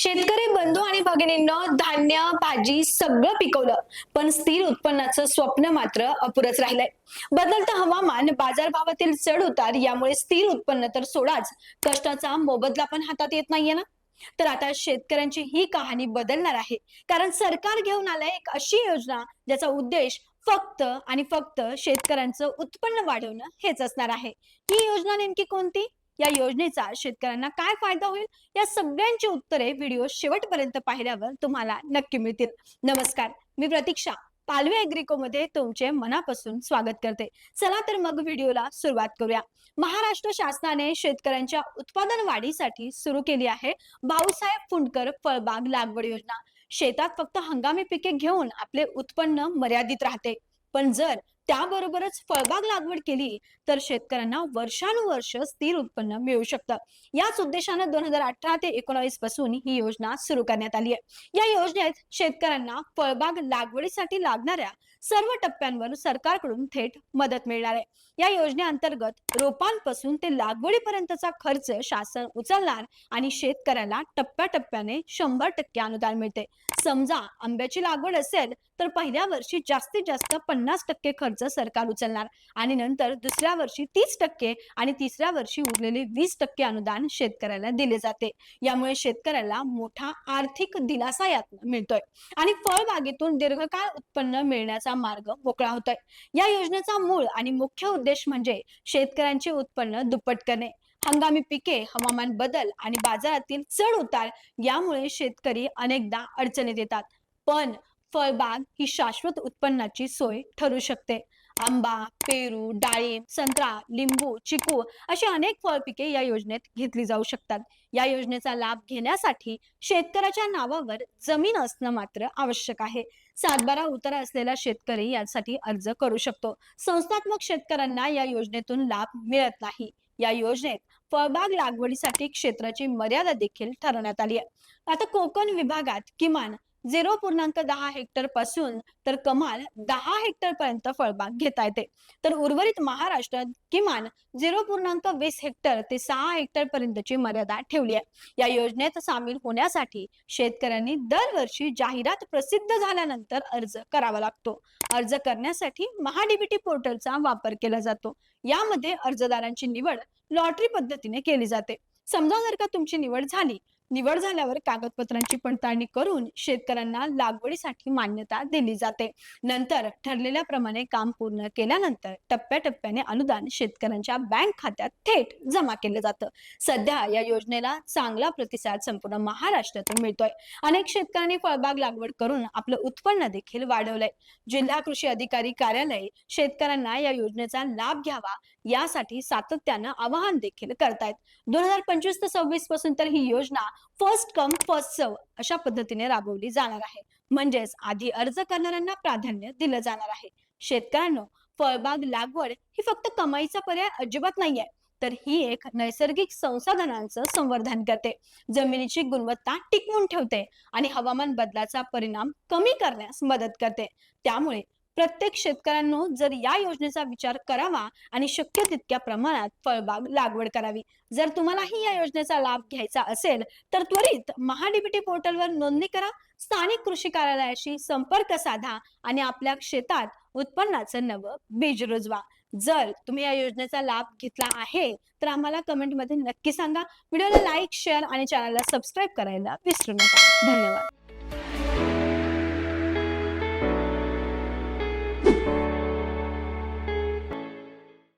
शेतकरी बंधू आणि भगिनींना धान्य भाजी सगळं पिकवलं पण स्थिर उत्पन्नाचं स्वप्न मात्र अपुरच राहिलंय. बदलतं हवामान बाजारभावातील चढ उतार यामुळे स्थिर उत्पन्न तर सोडाच कष्टाचा मोबदला पण हातात येत नाहीये ना? तर आता शेतकऱ्यांची ही कहाणी बदलणार आहे. कारण सरकार घेऊन आलंय एक अशी योजना ज्याचा उद्देश फक्त आणि फक्त शेतकऱ्यांचं उत्पन्न वाढवणं हेच असणार आहे. ही योजना नेमकी कोणती? या योजनेचा शेतकऱ्यांना काय फायदा होईल? या सगळ्यांची उत्तरे व्हिडिओ शेवटपर्यंत पाहिल्यावर तुम्हाला नक्की मिळतील. नमस्कार मी प्रतीक्षा. पालवे अॅग्रिको मध्ये तुमचे मनापासून स्वागत करते. चला तर मग व्हिडिओला सुरुवात करूया. महाराष्ट्र शासनाने शेतकऱ्यांच्या उत्पादन वाढीसाठी सुरू केली आहे भाऊसाहेब फुंडकर फळबाग लागवड योजना. शेतात फक्त हंगामी पिके घेऊन आपले उत्पन्न मर्यादित राहते. पण जर त्याबरोबरच फळबाग लागवड केली तर शेतकऱ्यांना वर्षानुवर्ष स्थिर उत्पन्न मिळू शकतं. याच उद्देशानं दोन हजार अठरा ते एकोणावीसपासून ही योजना सुरू करण्यात आली आहे. या योजनेत शेतकऱ्यांना फळबाग लागवडीसाठी लागणाऱ्या सर्व टप्प्यांवर सरकारकडून थेट मदत मिळणार आहे. या योजनेअंतर्गत रोपांपासून ते लागवडीपर्यंतचा खर्च शासन उचलणार आणि शेतकऱ्याला टप्प्याटप्प्याने शंभर टक्के अनुदान मिळते. समजा आंब्याची लागवड असेल तर पहिल्या वर्षी जास्तीत जास्त पन्नास टक्के खर्च सरकार उचलणार आणि नंतर दुसऱ्या वर्षी तीस टक्के आणि तिसऱ्या वर्षी उरलेले वीस टक्के अनुदान शेतकऱ्याला दिले जाते. यामुळे शेतकऱ्याला मोठा आर्थिक दिलासा यात मिळतोय. आणि फळबागेतून दीर्घकाळ उत्पन्न मिळण्याचा मार्ग मोकळा होतोय. या योजनेचा मूळ आणि मुख्य उद्देश म्हणजे शेतकऱ्यांचे उत्पन्न दुप्पट करणे. हंगामी पिके हवामान बदल आणि बाजारातील चढ उतार यामुळे शेतकरी अनेकदा अडचणीत येतात. पण फळबाग ही शाश्वत उत्पन्नाची सोय ठरू शकते. आंबा पेरू डाळिंब संत्रा लिंबू चिकू अशी अनेक फळपिके या योजनेत घेतली जाऊ शकतात. या योजनेचा लाभ घेण्यासाठी शेतकऱ्याच्या नावावर जमीन असणं मात्र आवश्यक आहे. सातबारा उतारा असलेला शेतकरी यासाठी अर्ज करू शकतो. संस्थात्मक शेतकऱ्यांना या योजनेतून लाभ मिळत नाही. या योजनेत फळबाग लागवडीसाठी क्षेत्राची मर्यादा देखील ठरवण्यात आली आहे. आता कोकण विभागात किमान झिरो पूर्णांक दहा हेक्टरपासून तर कमाल दहा हेक्टर पर्यंत फळबाग घेता येते. तर उर्वरित महाराष्ट्रात किमान झिरो पूर्णांक वीस हेक्टर ते सहा हेक्टर पर्यंतची मर्यादा ठेवली आहे. या योजनेत सामील होण्यासाठी शेतकऱ्यांनी दरवर्षी जाहिरात प्रसिद्ध झाल्यानंतर अर्ज करावा लागतो. अर्ज करण्यासाठी महाडीबीटी पोर्टलचा वापर केला जातो. यामध्ये अर्जदारांची निवड लॉटरी पद्धतीने केली जाते. समजा जर का तुमची निवड झाली निवड झाल्यावर कागदपत्रांची पडताळणी करून शेतकऱ्यांना लागवडीसाठी मान्यता दिली जाते. नंतर ठरलेल्याप्रमाणे काम पूर्ण केल्यानंतर टप्प्याटप्प्याने अनुदान शेतकऱ्यांच्या बँक खात्यात थेट जमा केलं जातं. सध्या या योजनेला चांगला प्रतिसाद संपूर्ण महाराष्ट्रातून मिळतोय. अनेक शेतकऱ्यांनी फळबाग लागवड करून आपलं उत्पन्न देखील वाढवलंय. जिल्हा कृषी अधिकारी कार्यालय शेतकऱ्यांना या योजनेचा लाभ घ्यावा यासाठी सातत्यानं आवाहन देखील करतायत. दोन हजार पंचवीस ते सव्वीसपासून तर ही योजना फर्स्ट कम फर्स्ट सर्व अशा पद्धतीने राबवली जाणार आहे. म्हणजेच आधी अर्ज करणाऱ्यांना प्राधान्य दिलं जाणार आहे. शेतकऱ्यांना फळबाग लागवड ही फक्त कमाईचा पर्याय अजिबात नाहीये तर ही एक नैसर्गिक संसाधनांचं संवर्धन करते. जमिनीची गुणवत्ता टिकवून ठेवते आणि हवामान बदलाचा परिणाम कमी करण्यास मदत करते. त्यामुळे प्रत्येक शेतकऱ्यांनो जर या योजनेचा विचार करावा आणि शक्य तितक्या प्रमाणात फळबाग लागवड करावी. जर तुम्हालाही या योजनेचा लाभ घ्यायचा असेल तर त्वरित महाडीबीटी पोर्टलवर नोंदणी करा. स्थानिक कृषी कार्यालयाशी संपर्क साधा आणि आपल्या शेतात उत्पन्नाचं नवं बीज रुजवा. जर तुम्ही या योजनेचा लाभ घेतला आहे तर आम्हाला कमेंटमध्ये नक्की सांगा. व्हिडिओला लाईक शेअर आणि चॅनलला सबस्क्राईब करायला विसरू नका. धन्यवाद.